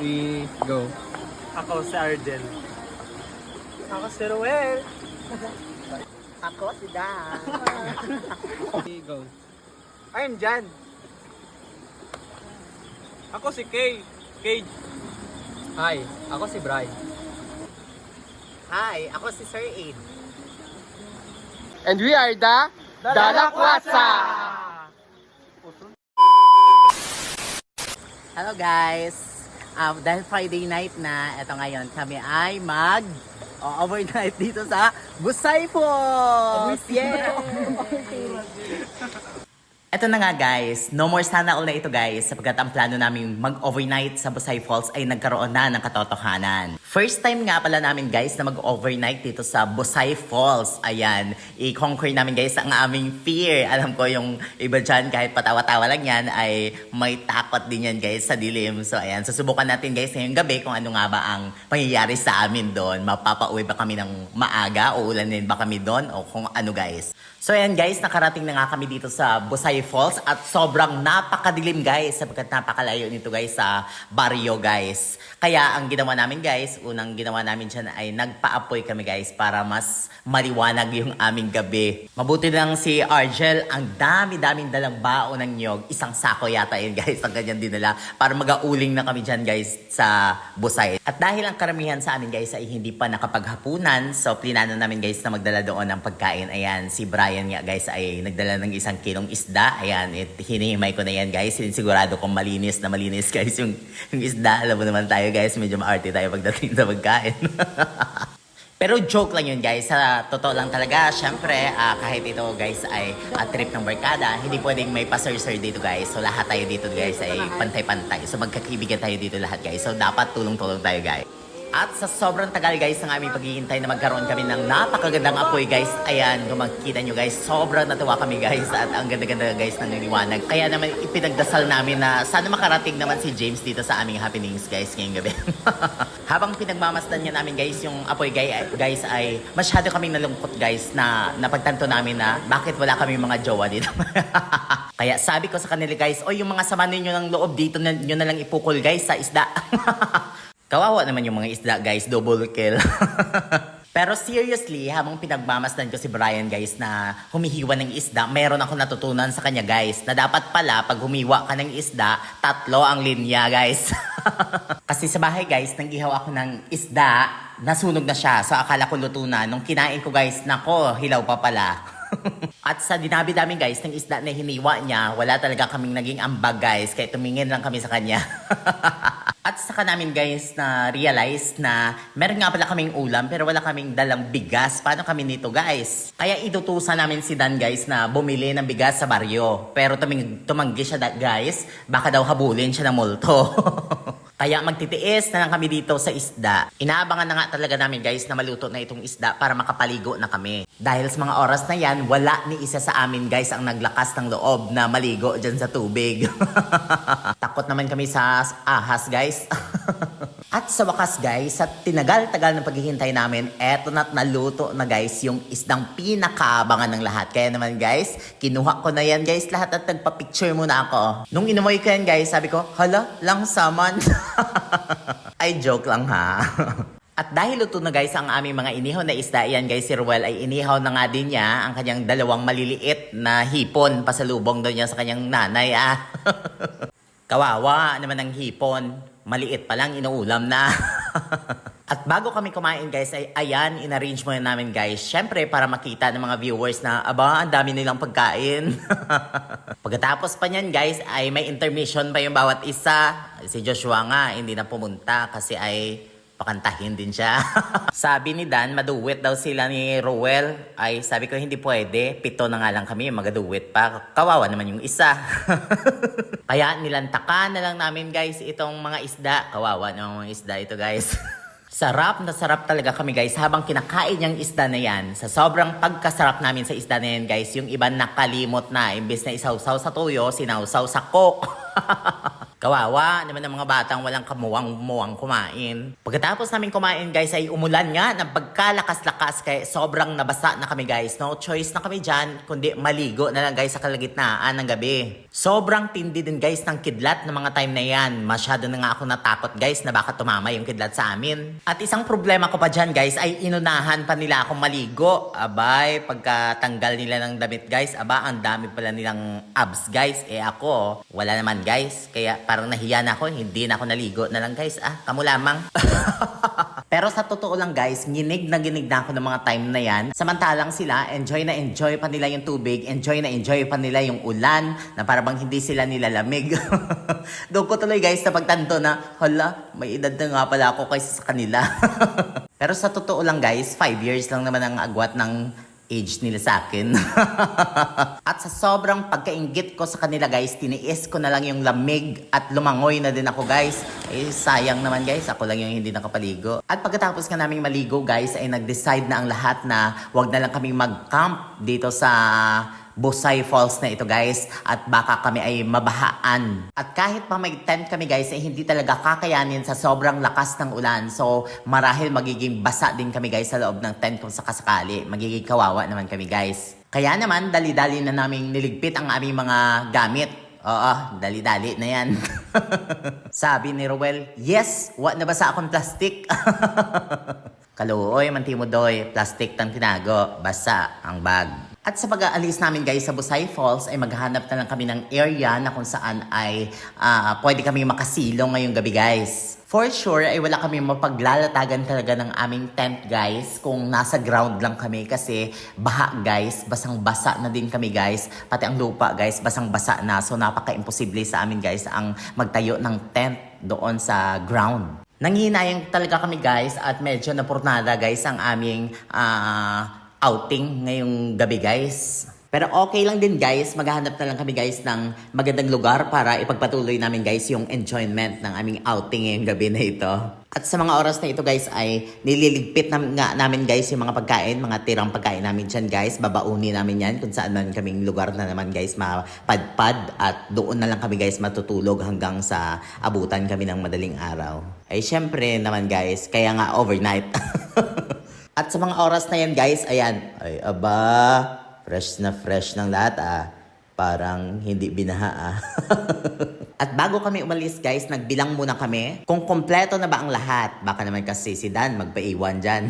three, go. Ako si Argel. Ako si Ruel. Ako si Dan. Three, go. I'm Jan. Ako si Kay. Kay. Hi, ako si Bry. Hi, ako si Sir Aid. And we are the Dalakwasa! Hello guys. Um, dahil Friday night na, eto ngayon kami ay mag overnight dito sa Busay Falls! Yay! Ito na nga guys, no more sana all na ito guys sapagkat ang plano namin mag-overnight sa Busay Falls ay nagkaroon na ng katotohanan. First time nga pala namin guys na mag-overnight dito sa Busay Falls. Ayan, i-conquer namin guys ang aming fear. Alam ko yung iba dyan kahit patawa-tawa lang yan ay may takot din yan guys sa dilim. So ayan, susubukan natin guys ngayong gabi kung ano nga ba ang pangyayari sa amin doon. Mapapauwi ba kami ng maaga o ulanin ba kami doon o kung ano guys. So ayan guys, nakarating na nga kami dito sa Busay Falls at sobrang napakadilim guys sapagkat napakalayo nito guys sa barrio guys. Kaya ang ginawa namin guys, unang ginawa namin dyan ay nagpaapoy kami guys para mas maliwanag yung aming gabi. Mabuti lang si Argel, ang dami-daming dalang baon ng nyog. Isang sako yata yun guys, ang ganyan dinala para magauling na kami dyan guys sa Busay. At dahil ang karamihan sa amin guys ay hindi pa nakapaghapunan, so plinano namin guys na magdala doon ng pagkain. Ayan, si Brian nga guys ay nagdala ng isang kilong isda. Ayan, it, hinihimay ko na yan guys. Sigurado kong malinis na malinis guys yung, yung isda. Alam mo naman tayo guys, medyo maarte tayo pagdating sa pagkain. Pero joke lang yun guys. Sa totoo lang talaga, syempre, ah, kahit ito guys ay ah, trip ng barkada, hindi pwedeng may pasir-sir dito guys. So lahat tayo dito guys ay pantay-pantay. So magkakibigan tayo dito lahat guys. So dapat tulong-tulong tayo guys. At sa sobrang tagal guys ng aming paghihintay na magkaroon kami ng napakagandang apoy guys. Ayan, kung makikita nyo guys, sobrang natuwa kami guys. At ang ganda-ganda guys ng liwanag. Kaya naman ipinagdasal namin na sana makarating naman si James dito sa aming happenings guys ngayong gabi. Habang pinagmamasdan niya namin guys yung apoy guy- guys ay masyado kaming nalungkot guys na napagtanto namin na bakit wala kami mga jowa dito. Kaya sabi ko sa kanila guys, o yung mga sama ninyo ng loob dito na, nyo na lang ipukol guys sa isda. Kawawa naman yung mga isda guys, double kill. Pero seriously, habang pinagmamasdan ko si Brian guys na humihiwa ng isda, meron ako natutunan sa kanya guys na dapat pala pag humiwa ka ng isda, tatlo ang linya guys. Kasi sa bahay guys, nang ihaw ako ng isda, nasunog na siya. So akala ko luto na. Nung kinain ko guys, nako, hilaw pa pala. At sa dinabi-dami guys ng isda na hiniwa niya, wala talaga kaming naging ambag guys. Kaya tumingin lang kami sa kanya. At saka namin guys na realize na meron nga pala kaming ulam pero wala kaming dalang bigas. Paano kami nito guys? Kaya idutusan namin si Dan guys na bumili ng bigas sa baryo. Pero tuming, tumanggi siya guys. Baka daw habulin siya ng multo. Kaya magtitiis na lang kami dito sa isda. Inaabangan na nga talaga namin guys na maluto na itong isda para makapaligo na kami. Dahil sa mga oras na yan, wala ni isa sa amin guys ang naglakas ng loob na maligo dyan sa tubig. Takot naman kami sa ahas guys. At sa wakas guys, sa tinagal-tagal ng paghihintay namin, eto na't naluto na guys yung isdang pinakaabangan ng lahat. Kaya naman guys, kinuha ko na yan guys lahat at nagpa-picture muna ako. Nung inumoy ko yan guys, sabi ko, hala, lang saman. Ay, joke lang ha. At dahil luto na guys ang aming mga inihaw na isda, yan guys, si Ruel ay inihaw na nga din niya ang kanyang dalawang maliliit na hipon pasalubong daw niya sa kanyang nanay ah. Kawawa naman ang hipon. Maliit pa lang, inuulam na. At bago kami kumain guys, ay ayan, inarrange muna namin guys. Syempre, para makita ng mga viewers na, aba, ang dami nilang pagkain. Pagkatapos pa niyan guys, ay may intermission pa yung bawat isa. Si Joshua nga, hindi na pumunta kasi ay pakantahin din siya. sabi ni Dan, maduwit daw sila ni Rowell. Ay, sabi ko hindi pwede. Pito na nga lang kami, magaduwit pa. Kawawa naman yung isa. Kaya nilantakan na lang namin guys itong mga isda. Kawawa naman mga isda ito guys. Sarap na sarap talaga kami guys habang kinakain yung isda na yan. Sa sobrang pagkasarap namin sa isda na yan guys, yung iba nakalimot na. Imbes na isawsaw sa tuyo, sinawsaw sa coke. Kawawa naman ng mga batang walang kamuwang-muwang kumain. Pagkatapos namin kumain guys ay umulan nga ng pagkalakas-lakas kaya sobrang nabasa na kami guys. No choice na kami dyan kundi maligo na lang guys sa kalagitnaan ng gabi. Sobrang tindi din guys ng kidlat ng mga time na yan. Masyado na nga ako natakot guys na baka tumama yung kidlat sa amin. At isang problema ko pa dyan guys ay inunahan pa nila akong maligo. Abay, pagkatanggal nila ng damit guys, aba ang dami pala nilang abs guys. Eh ako, wala naman guys. Kaya parang nahiya na ako, hindi na ako naligo na lang guys. Ah, kamu lamang. Pero sa totoo lang guys, ginig na ginig na ako ng mga time na yan. Samantalang sila, enjoy na enjoy pa nila yung tubig, enjoy na enjoy pa nila yung ulan, na para bang hindi sila nilalamig. Doon ko tuloy guys na pagtanto na, hala, may edad na nga pala ako kaysa sa kanila. Pero sa totoo lang guys, 5 years lang naman ang agwat ng age nila sa akin. at sa sobrang pagkaingit ko sa kanila guys, tiniis ko na lang yung lamig at lumangoy na din ako guys. Eh sayang naman guys, ako lang yung hindi nakapaligo. At pagkatapos nga naming maligo guys, ay nag-decide na ang lahat na wag na lang kaming mag-camp dito sa Busay Falls na ito guys at baka kami ay mabahaan. At kahit pa may tent kami guys ay hindi talaga kakayanin sa sobrang lakas ng ulan. So marahil magiging basa din kami guys sa loob ng tent kung sakasakali. Magiging kawawa naman kami guys. Kaya naman dali-dali na naming niligpit ang aming mga gamit. Oo, dali-dali na yan. Sabi ni Rowel, yes, wa na basa akong plastic. Kaluoy, mantimodoy, plastic tang tinago, basa ang bag. At sa pag-aalis namin guys sa Busay Falls ay maghanap na lang kami ng area na kung saan ay ah, pwede kami makasilong ngayong gabi guys. For sure ay wala kami mapaglalatagan talaga ng aming tent guys kung nasa ground lang kami kasi baha guys, basang-basa na din kami guys. Pati ang lupa guys, basang-basa na. So napaka-imposible sa amin guys ang magtayo ng tent doon sa ground. Nanghihinayang talaga kami guys at medyo napurnada guys ang aming ah, outing ngayong gabi guys. Pero okay lang din guys, maghahanap na lang kami guys ng magandang lugar para ipagpatuloy namin guys yung enjoyment ng aming outing ngayong gabi na ito. At sa mga oras na ito guys ay nililigpit na, nga namin guys yung mga pagkain, mga tirang pagkain namin dyan guys. Babauni namin yan kung saan man kaming lugar na naman guys mapadpad at doon na lang kami guys matutulog hanggang sa abutan kami ng madaling araw. Ay syempre naman guys, kaya nga overnight. At sa mga oras na yan guys, ayan, ay aba, fresh na fresh ng lahat ah. Parang hindi binaha ah. At bago kami umalis guys, nagbilang muna kami kung kompleto na ba ang lahat. Baka naman kasi si Dan magpaiwan dyan.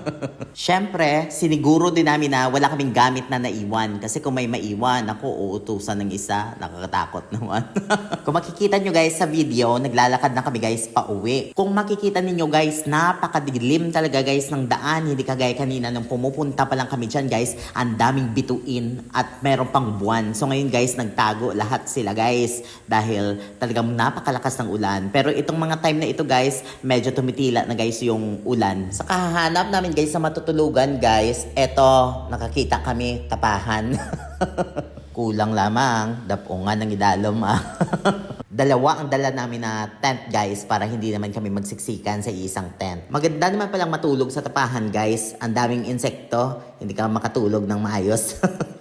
Siyempre, siniguro din namin na wala kaming gamit na naiwan. Kasi kung may maiwan, ako uutusan ng isa. Nakakatakot naman. kung makikita nyo guys sa video, naglalakad na kami guys pa uwi. Kung makikita ninyo guys, napakadilim talaga guys ng daan. Hindi kagaya kanina nung pumupunta pa lang kami dyan guys. Ang daming bituin at meron pang buwan. So ngayon guys, nagtago lahat sila guys. Dahil talagang napakalakas ng ulan. Pero itong mga time na ito guys, medyo tumitila na guys yung ulan. Sa kahanap namin guys sa matutulugan guys, eto, nakakita kami tapahan. Kulang lamang, dapungan ng idalom ah. Dalawa ang dala namin na tent guys para hindi naman kami magsiksikan sa isang tent. Maganda naman palang matulog sa tapahan guys. Ang daming insekto, hindi ka makatulog ng maayos.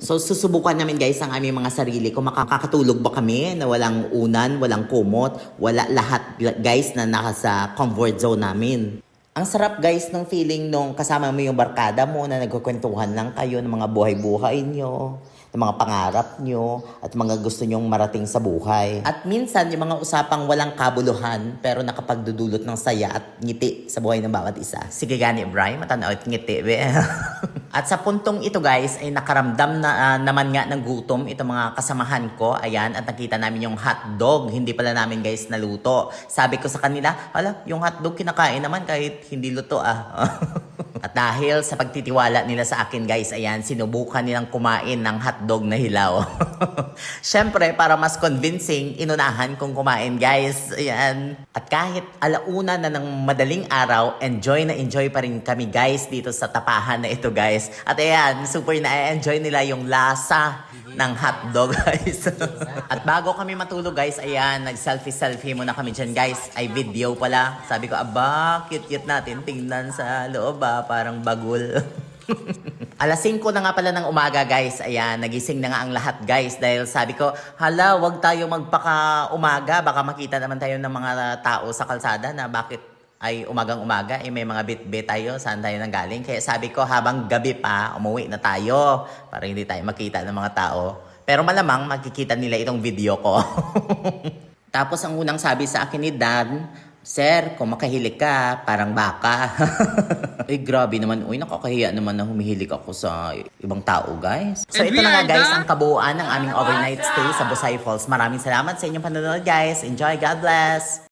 so susubukan namin guys ang aming mga sarili kung makakatulog ba kami na walang unan, walang kumot, wala lahat guys na nasa comfort zone namin. Ang sarap guys ng feeling nung kasama mo yung barkada mo na nagkukwentuhan lang kayo ng mga buhay-buhay nyo, ng mga pangarap nyo, at mga gusto nyong marating sa buhay. At minsan yung mga usapang walang kabuluhan pero nakapagdudulot ng saya at ngiti sa buhay ng bawat isa. Sige gani, Bri, matanaw at ngiti. At sa puntong ito guys ay nakaramdam na ah, naman nga ng gutom itong mga kasamahan ko. Ayan, at nakita namin yung hotdog. Hindi pala namin guys naluto. Sabi ko sa kanila, hala, yung hotdog kinakain naman kahit hindi luto ah. At dahil sa pagtitiwala nila sa akin guys, ayan, sinubukan nilang kumain ng hotdog na hilaw. Siyempre, para mas convincing, inunahan kong kumain guys. Ayan. At kahit alauna na ng madaling araw, enjoy na enjoy pa rin kami guys dito sa tapahan na ito guys. At ayan, super na-enjoy nila yung lasa ng hotdog guys. At bago kami matulog guys, ayan, nag-selfie-selfie muna kami dyan guys. Ay video pala. Sabi ko, aba, cute-cute natin. Tingnan sa loob ah, parang bagul. Alas 5 na nga pala ng umaga guys. Ayan, nagising na nga ang lahat guys. Dahil sabi ko, hala, wag tayo magpaka umaga. Baka makita naman tayo ng mga tao sa kalsada na bakit ay umagang umaga, eh may mga bit-bit tayo, saan tayo nanggaling. Kaya sabi ko, habang gabi pa, umuwi na tayo para hindi tayo makita ng mga tao. Pero malamang makikita nila itong video ko. Tapos ang unang sabi sa akin ni Dan, Sir, kung makahilig ka, parang baka. eh, grabe naman. Uy, nakakahiya naman na humihilig ako sa ibang tao, guys. So, ito na nga, guys, ang kabuuan ng aming overnight stay sa Busay Falls. Maraming salamat sa inyong panonood, guys. Enjoy. God bless.